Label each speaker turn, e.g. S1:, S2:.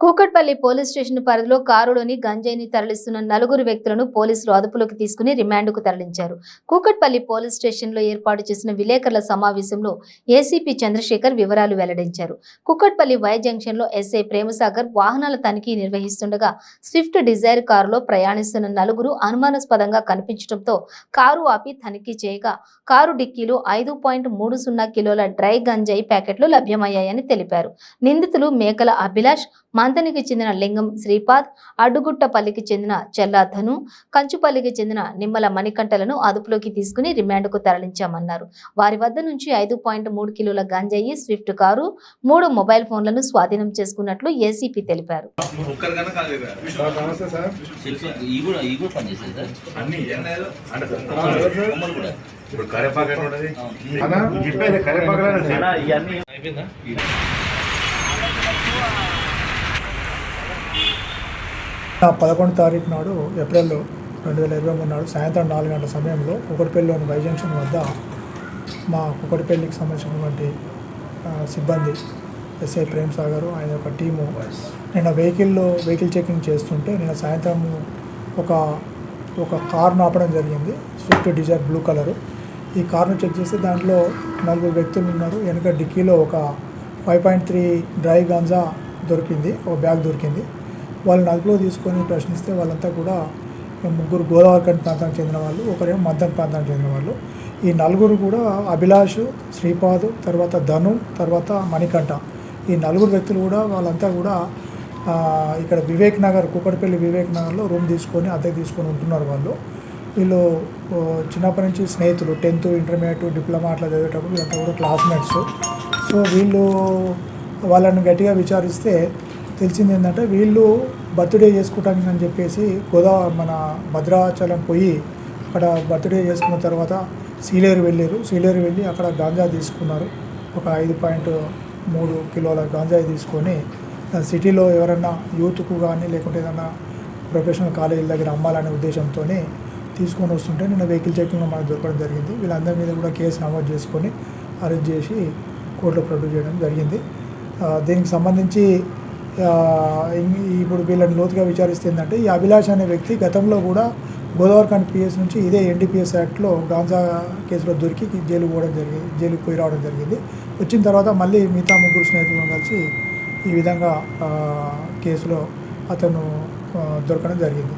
S1: Kukatpally police station పరిధిలో కారులోని గంజాయిని తరలిస్తున్న నలుగురు వ్యక్తులను పోలీసులు అదుపులోకి తీసుకుని రిమాండ్కు తరలించారు. కూకట్పల్లి పోలీస్ స్టేషన్లో ఏర్పాటు చేసిన విలేకరుల సమావేశంలో ఏసీపీ చంద్రశేఖర్ వివరాలు వెల్లడించారు. కూకట్పల్లి వై జంక్షన్లో ఎస్ఐ ప్రేమసాగర్ వాహనాల తనిఖీ నిర్వహిస్తుండగా స్విఫ్ట్ డిజైర్ కారులో ప్రయాణిస్తున్న నలుగురు అనుమానాస్పదంగా కనిపించడంతో కారు ఆపి తనిఖీ చేయగా కారు డిక్కీలో ఐదు పాయింట్ మూడు సున్నా కిలోల డ్రై గంజాయి ప్యాకెట్లు లభ్యమయ్యాయని తెలిపారు. నిందితులు మేకల అభిలాష్ మంతనికి చెందిన లింగం శ్రీపాద్ అడ్డుగుట్టపల్లికి చెందిన చెల్లా ధను కంచుపల్లికి చెందిన నిమ్మల మణికంఠలను అదుపులోకి తీసుకుని రిమాండ్కు తరలించామన్నారు. వారి వద్ద నుంచి ఐదు పాయింట్ మూడు కిలోల గంజాయి స్విఫ్ట్ కారు మూడు మొబైల్ ఫోన్లను స్వాధీనం చేసుకున్నట్లు ఏసీపీ తెలిపారు.
S2: కాదు కదా.
S3: సార్ నమస్తే సార్
S4: సెల్ఫ్ ఈ కూడా ఈ కూడా పనిచేస్తుంది సార్
S2: అన్ని ఏం లేదు. అంటే
S4: బొమ్మలు కూడా
S2: ఇప్పుడు కరేపాకు ఎక్కడ ఉన్నది?
S3: అన్నా
S2: చెప్పేది కరేపాకులోనే సార్.
S4: అయిపోయిందా
S5: పదకొండు తారీఖు నాడు ఏప్రిల్ రెండు వేల ఇరవై మూడు నాడు సాయంత్రం నాలుగు గంటల సమయంలో కుకటిపల్లిలోని వై జంక్షన్ వద్ద మా కుకటిపల్లికి సంబంధించినటువంటి సిబ్బంది ఎస్ఐ ప్రేమ్ సాగర్ ఆయన యొక్క టీము నిన్న వెహికల్లో వెహికల్ చెకింగ్ చేస్తుంటే నిన్న సాయంత్రం ఒక ఒక కారును ఆపడం జరిగింది. Swift Dzire blue colour. ఈ కార్ను చెక్ చేస్తే దాంట్లో నలుగురు వ్యక్తులు ఉన్నారు. వెనుక డిక్కీలో ఒక five point three dry ganja దొరికింది ఒక బ్యాగ్ దొరికింది. వాళ్ళని అదుపులో తీసుకొని ప్రశ్నిస్తే వాళ్ళంతా కూడా ముగ్గురు గోదావరి కంటి ప్రాంతానికి చెందిన వాళ్ళు ఒకరేమో మద్దన్ ప్రాంతానికి చెందిన వాళ్ళు. ఈ నలుగురు కూడా అభిలాష్ శ్రీపాద్ తర్వాత ధను తర్వాత మణికంఠ. ఈ నలుగురు వ్యక్తులు కూడా వాళ్ళంతా కూడా ఇక్కడ వివేక్ నగర్ కూకట్పల్లి వివేక్ నగర్లో రూమ్ తీసుకొని అద్దె తీసుకొని ఉంటున్నారు వాళ్ళు. వీళ్ళు చిన్నప్పటి నుంచి స్నేహితులు టెన్త్ ఇంటర్మీడియట్ డిప్లొమా అట్లా చదివేటప్పుడు వీళ్ళంతా కూడా క్లాస్మేట్స్. సో వీళ్ళు వాళ్ళని గట్టిగా విచారిస్తే తెలిసింది ఏంటంటే వీళ్ళు బర్త్డే చేసుకోవటానికి అని చెప్పేసి గోదా మన భద్రాచలం పోయి అక్కడ బర్త్డే చేసుకున్న తర్వాత సీలేరు వెళ్ళారు. సీలేరు వెళ్ళి అక్కడ గాంజా తీసుకున్నారు. ఒక ఐదు పాయింట్ మూడు కిలోల గాంజాయి తీసుకొని సిటీలో ఎవరన్నా యూత్కు కానీ లేకుంటే ఏదన్నా ప్రొఫెషనల్ కాలేజీల దగ్గర అమ్మాలనే ఉద్దేశంతో తీసుకొని వస్తుంటే నిన్న వెహికల్ చెకింగ్లో మనకు దొరకడం జరిగింది. వీళ్ళందరి మీద కూడా కేసు నమోదు చేసుకొని అరెస్ట్ చేసి కోర్టులో ప్రొడ్యూస్ చేయడం జరిగింది. దీనికి సంబంధించి ఇప్పుడు వీళ్ళని లోతుగా విచారిస్తే ఏంటంటే ఈ అభిలాష్ అనే వ్యక్తి గతంలో కూడా గోదావరిఖండ్ పిఎస్ నుంచి ఇదే ఎన్డీపీఎస్ యాక్ట్లో గాంజా కేసులో దొరికి జైలు పోవడం జరిగింది జైలుకి పోయి రావడం జరిగింది. వచ్చిన తర్వాత మళ్ళీ మిగతా ముగ్గురు స్నేహితులను కలిసి ఈ విధంగా కేసులో అతను దొరకడం జరిగింది.